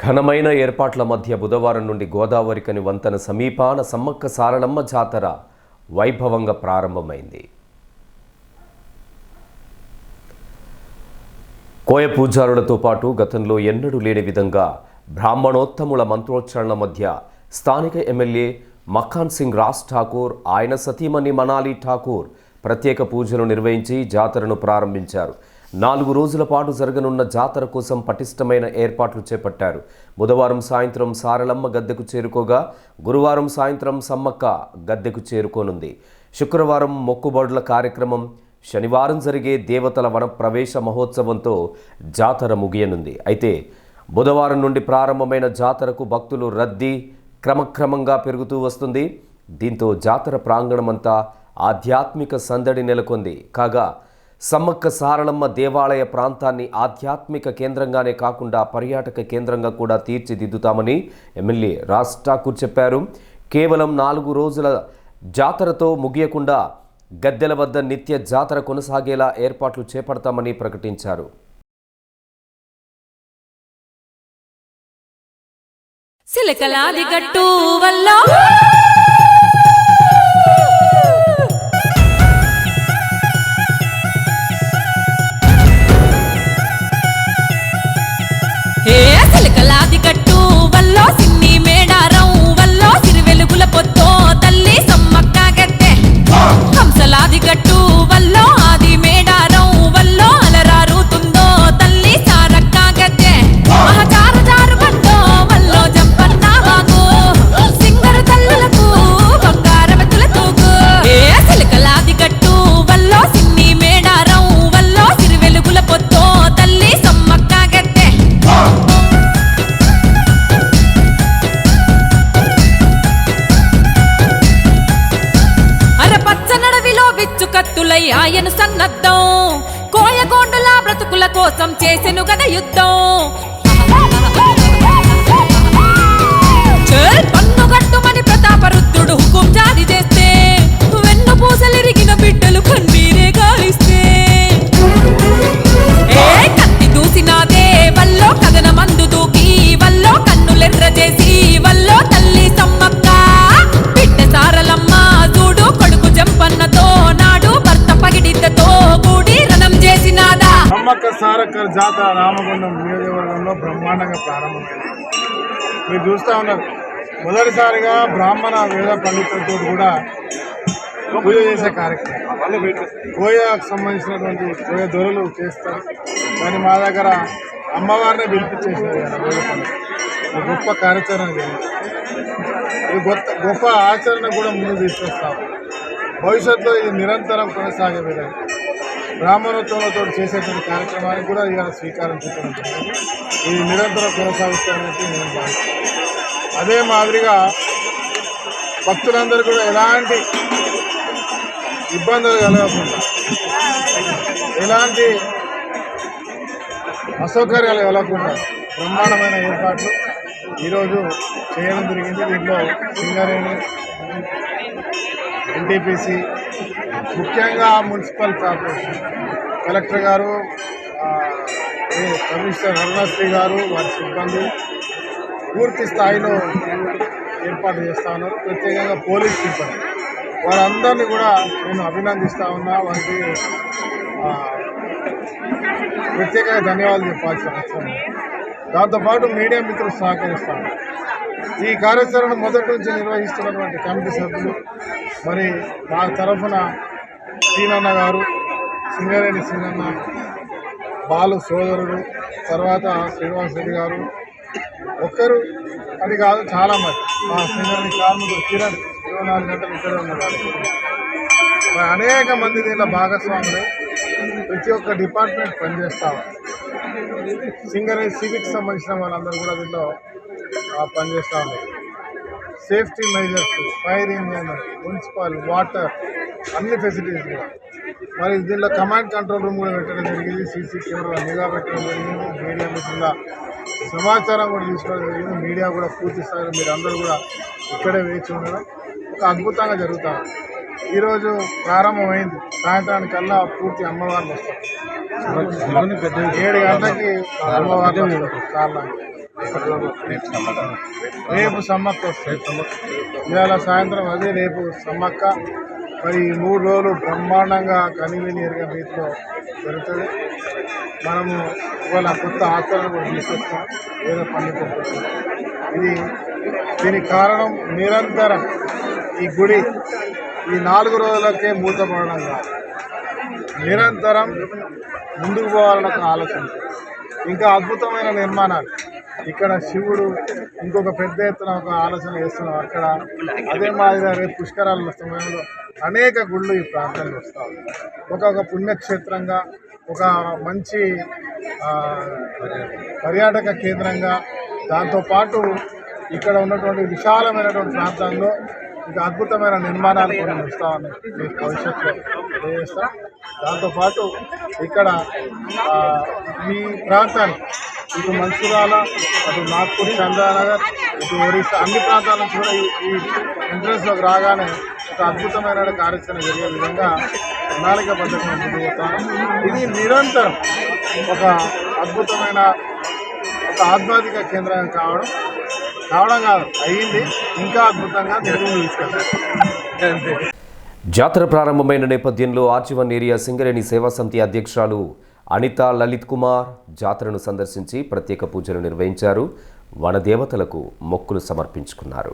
ఘనమైన ఏర్పాట్ల మధ్య బుధవారం నుండి గోదావరికని వంతెన సమీపాన సమ్మక్క సారలమ్మ జాతర వైభవంగా ప్రారంభమైంది. కోయ పూజారులతో పాటు గతంలో ఎన్నడూ లేని విధంగా బ్రాహ్మణోత్తముల మంత్రోచ్చారణల మధ్య స్థానిక ఎమ్మెల్యే మఖాన్ సింగ్ రాజ్ ఠాకూర్ ఆయన సతీమణి మనాలి ఠాకూర్ ప్రత్యేక పూజలు నిర్వహించి జాతరను ప్రారంభించారు. నాలుగు రోజుల పాటు జరగనున్న జాతర కోసం పటిష్టమైన ఏర్పాట్లు చేపట్టారు. బుధవారం సాయంత్రం సారలమ్మ గద్దెకు చేరుకోగా గురువారం సాయంత్రం సమ్మక్క గద్దెకు చేరుకోనుంది. శుక్రవారం మొక్కుబడుల కార్యక్రమం శనివారం జరిగే దేవతల వన ప్రవేశ మహోత్సవంతో జాతర ముగియనుంది. అయితే బుధవారం నుండి ప్రారంభమైన జాతరకు భక్తులు రద్దీ క్రమక్రమంగా పెరుగుతూ వస్తుంది. దీంతో జాతర ప్రాంగణమంతా ఆధ్యాత్మిక సందడి నెలకొంది. కాగా సమ్మక్క సారళమ్మ దేవాలయ ప్రాంతాన్ని ఆధ్యాత్మిక కేంద్రంగానే కాకుండా పర్యాటక కేంద్రంగా కూడా తీర్చిదిద్దుతామని ఎమ్మెల్యే రాజ్ ఠాకూర్ చెప్పారు. కేవలం నాలుగు రోజుల జాతరతో ముగియకుండా గద్దెల వద్ద నిత్య జాతర కొనసాగేలా ఏర్పాట్లు చేపడతామని ప్రకటించారు. సిలకలాది గట్టు వల్ల విచ్చు ఆయన సన్నద్ధం. కోయగోండుల బ్రతుకుల కోసం చేసెను గద యుద్ధం. సమ్మక్క సారక్క జాతర రామగుండం నియోజకవర్గంలో బ్రహ్మాండంగా ప్రారంభమైంది. మీరు చూస్తూ ఉన్నారు. మొదటిసారిగా బ్రాహ్మణ వేద పండితులతో కూడా పూజ చేసే కార్యక్రమం. కోయకు సంబంధించినటువంటి కోయ దొరలు చేస్తారు. కానీ మా దగ్గర అమ్మవారిని పిలిపించేసారు వేద పండితులు. గొప్ప కార్యాచరణ జరిగింది. ఇది గొప్ప గొప్ప ఆచరణ కూడా ముందు తీసుకొస్తాం. భవిష్యత్తులో ఇది నిరంతరం కొనసాగే విధంగా బ్రాహ్మణోత్సవంతో చేసేటువంటి కార్యక్రమానికి కూడా ఇవాళ స్వీకారం చుట్టడం ఇది నిరంతరం కొనసాగుతారని నేను భావిస్తున్నాను. అదే మాదిరిగా భక్తులందరూ కూడా ఎలాంటి ఇబ్బందులు కలగకుండా ఎలాంటి అసౌకర్యాలు కలగకుండా బ్రహ్మాండమైన ఏర్పాట్లు ఈరోజు చేయడం జరిగింది. దీంట్లో సింగరేణి ఎన్టీపీసీ ముఖ్యంగా మున్సిపల్ కార్పొరేషన్. కలెక్టర్ గారు కమిషనర్ అరుణశ్రీ గారు వారి సిబ్బంది పూర్తి స్థాయిలో ఏర్పాటు చేస్తా ఉన్నారు. ప్రత్యేకంగా పోలీస్ సిబ్బంది. వారందరినీ కూడా నేను అభినందిస్తా ఉన్నా. వారికి ప్రత్యేకంగా ధన్యవాదాలు చెప్పాల్సిన అవసరం దాంతోపాటు మీడియా మిత్రులు సహకరిస్తాను ఈ కార్యాచరణ మొదటి నుంచి నిర్వహిస్తున్నటువంటి కమిటీ సభ్యులు మరి మా తరఫున సీనన్న గారు సింగరేణి సీనన్న బాలు సోదరుడు తర్వాత శ్రీనివాస్ రెడ్డి గారు ఒక్కరు అది కాదు చాలా మంది. మా సింగరేణి కార్మికుడు కిరణ్ ఇరవై నాలుగు గంటలు ఇక్కడే ఉన్నారు మరి అనేక మంది దీంట్లో భాగస్వాములు. ప్రతి ఒక్క డిపార్ట్మెంట్ పనిచేస్తాం సింగరేణి సివిక్ సంబంధించిన వాళ్ళందరూ కూడా దీంట్లో పనిచేస్తూ ఉన్నారు. Safety measures fire engine municipal water అన్ని ఫెసిలిటీస్ కూడా. మరి దీనిలో కమాండ్ కంట్రోల్ రూమ్ కూడా పెట్టడం జరిగింది సీసీ కెమెరా నిఘా పెట్టడం జరిగింది మీడియా మిత్రుల సమాచారం కూడా తీసుకోవడం జరిగింది మీడియా కూడా పూర్తి స్థాయిలో మీరు అందరూ కూడా ఇక్కడే వేచి ఉండడం ఒక అద్భుతంగా జరుగుతా ఉంది. ఈరోజు ప్రారంభమైంది సాయంత్రానికల్లా పూర్తి అమ్మవారిని వస్తారు ఏడు గంటలకి అమ్మవారిని వస్తారు చాలా రేపు సమ్మక్క వస్తుంది. ఇవాళ సాయంత్రం అదే రేపు సమ్మక్క. మరి ఈ మూడు రోజులు బ్రహ్మాండంగా కనివిని మీతో జరుగుతుంది. మనము ఇవాళ కొత్త ఆచరణ కూడా తీసుకొస్తాం. ఏదో పండుగ ఇది దీనికి కారణం నిరంతరం ఈ గుడి ఈ నాలుగు రోజులకే మూతపడడం కాదు. నిరంతరం ముందుకు పోవాలన్న ఒక ఆలోచన. ఇంకా అద్భుతమైన నిర్మాణాలు. ఇక్కడ శివుడు ఇంకొక పెద్ద ఎత్తున ఒక ఆలోచన చేస్తున్నాం అక్కడ అదే మాదిరిగా రేపు పుష్కరాలు సమయంలో అనేక గుళ్ళు ఈ ప్రాంతంలో వస్తాయి ఒక్కొక్క పుణ్యక్షేత్రంగా ఒక మంచి పర్యాటక కేంద్రంగా దాంతోపాటు ఇక్కడ ఉన్నటువంటి విశాలమైనటువంటి ప్రాంతంలో ఇంకా అద్భుతమైన నిర్మాణాలు కూడా వస్తామని మీకు భవిష్యత్తులో తెలియజేస్తాం. దాంతోపాటు ఇక్కడ మీ ఈ ప్రాంతానికి ఇటు మంచురాల అటు నాగ్పూర్ చంద్రనగర్ ఇటు ఒరిస్సా అన్ని ప్రాంతాల నుంచి కూడా ఈ ఎంట్రన్స్లోకి రాగానే ఒక అద్భుతమైన కార్యాచరణ జరిగే విధంగా ప్రణాళిక పద్ధతిని ముందుకు పోతాను. ఇది నిరంతరం ఒక అద్భుతమైన ఒక ఆధ్యాత్మిక కేంద్రం కావడం కావడం కాదు అయ్యింది. ఇంకా అద్భుతంగా తెలుగు తీసుకెళ్తారు జాతర ప్రారంభమైన నేపథ్యంలో ఆర్చివన్ ఏరియా సింగరేణి సేవా సమితి అధ్యక్షురాలు అనిత లలిత్ కుమార్ జాతరను సందర్శించి ప్రత్యేక పూజలు నిర్వహించారు. వనదేవతలకు మొక్కులు సమర్పించుకున్నారు.